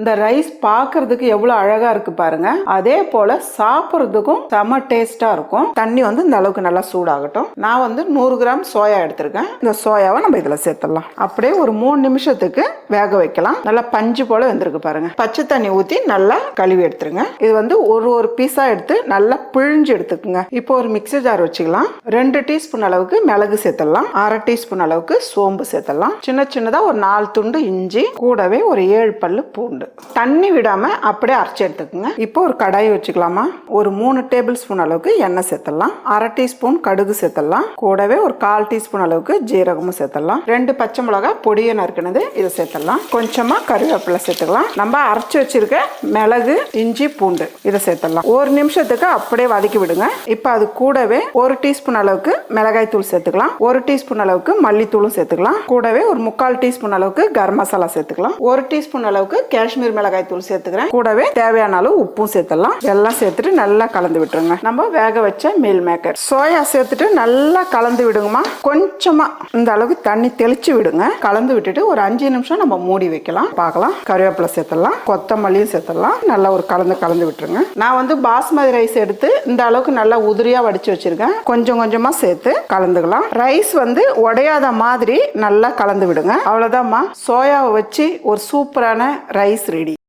இந்த ரைஸ் பார்க்கறதுக்கு எவ்வளவு அழகா இருக்கு பாருங்க. அதே போல சாப்பிட்றதுக்கும் செம டேஸ்டா இருக்கும். தண்ணி வந்து இந்த அளவுக்கு நல்லா சூடாகட்டும். நான் வந்து நூறு கிராம் சோயா எடுத்திருக்கேன். இந்த சோயாவை நம்ம இதுல சேர்த்துடலாம். அப்படியே ஒரு மூணு நிமிஷத்துக்கு வேக வைக்கலாம். நல்லா பஞ்சு போல வெந்திருக்கு பாருங்க. பச்சை தண்ணி ஊத்தி நல்லா கழுவி எடுத்துருங்க. இது வந்து ஒரு ஒரு பீஸா எடுத்து நல்லா பிழிஞ்சு எடுத்துக்குங்க. இப்போ ஒரு மிக்ஸி ஜார் வச்சுக்கலாம். ரெண்டு டீஸ்பூன் அளவுக்கு மிளகு சேர்த்துடலாம். அரை டீஸ்பூன் அளவுக்கு சோம்பு சேர்த்துடலாம். சின்ன சின்னதா ஒரு நாலு துண்டு இஞ்சி கூடவே ஒரு ஏழு பல்லு பூண்டு. தண்ணி விடாமல் அப்படியே அரைச்சி எடுத்துக்கோங்க. இப்போ ஒரு கடாய் வச்சுக்கலாமா? ஒரு மூணு டேபிள் ஸ்பூன் அளவுக்கு எண்ணெய் சேர்த்துடலாம். அரை டீஸ்பூன் கடுகு சேர்த்துடலாம். கூடவே ஒரு கால் டீஸ்பூன் அளவுக்கு ஜீரகமும் சேர்த்துடலாம். ரெண்டு பச்சை மிளகாய் பொடியை நறுக்கினது இதை சேர்த்துடலாம். கொஞ்சமாக கருவேப்பிலை சேர்த்துக்கலாம். நம்ம அரைச்சி வச்சிருக்க மிளகு இஞ்சி பூண்டு இதை சேர்த்துடலாம். ஒரு நிமிஷத்துக்கு அப்படியே வதக்கி விடுங்க. இப்போ அது கூடவே ஒரு டீஸ்பூன் அளவுக்கு மிளகாய் தூள் சேர்த்துக்கலாம். ஒரு டீஸ்பூன் அளவுக்கு மல்லித்தூளும் சேர்த்துக்கலாம். கூடவே ஒரு முக்கால் டீஸ்பூன் அளவுக்கு கரம் மசாலா சேர்த்துக்கலாம். ஒரு டீஸ்பூன் அளவுக்கு காஷ்மீர் மிளகாய் தூள் சேர்த்துக்கிறேன். கூடவே தேவையான அளவு உப்பும் சேர்த்துடலாம். எல்லாம் சேர்த்துட்டு நல்லா கலந்து விட்டுருங்க. நம்ம வேக வச்ச மீல் மேக்கர் சோயா சேர்த்துட்டு நல்லா கலந்து விடுங்கம்மா. கொஞ்சமா இந்த அளவுக்கு தண்ணி தெளிச்சு விடுங்க. கலந்து விட்டுட்டு ஒரு அஞ்சு நிமிஷம் நம்ம மூடி வைக்கலாம். பார்க்கலாம். கருவேப்பிலை சேர்த்துடலாம். கொத்தமல்லியும் சேர்த்துடலாம். நல்லா ஒரு கலந்து கலந்து விட்டுருங்க. நான் வந்து பாஸ்மதி ரைஸ் எடுத்து இந்த அளவுக்கு நல்லா உதிரியா வடிச்சு வச்சிருக்கேன். கொஞ்சம் கொஞ்சமா சேர்த்து கலந்துக்கலாம். ரைஸ் வந்து உடையாத மாதிரி நல்லா கலந்து விடுங்க. அவ்வளோதாம்மா சோயாவை வச்சு ஒரு சூப்பரான ரைஸ் ready.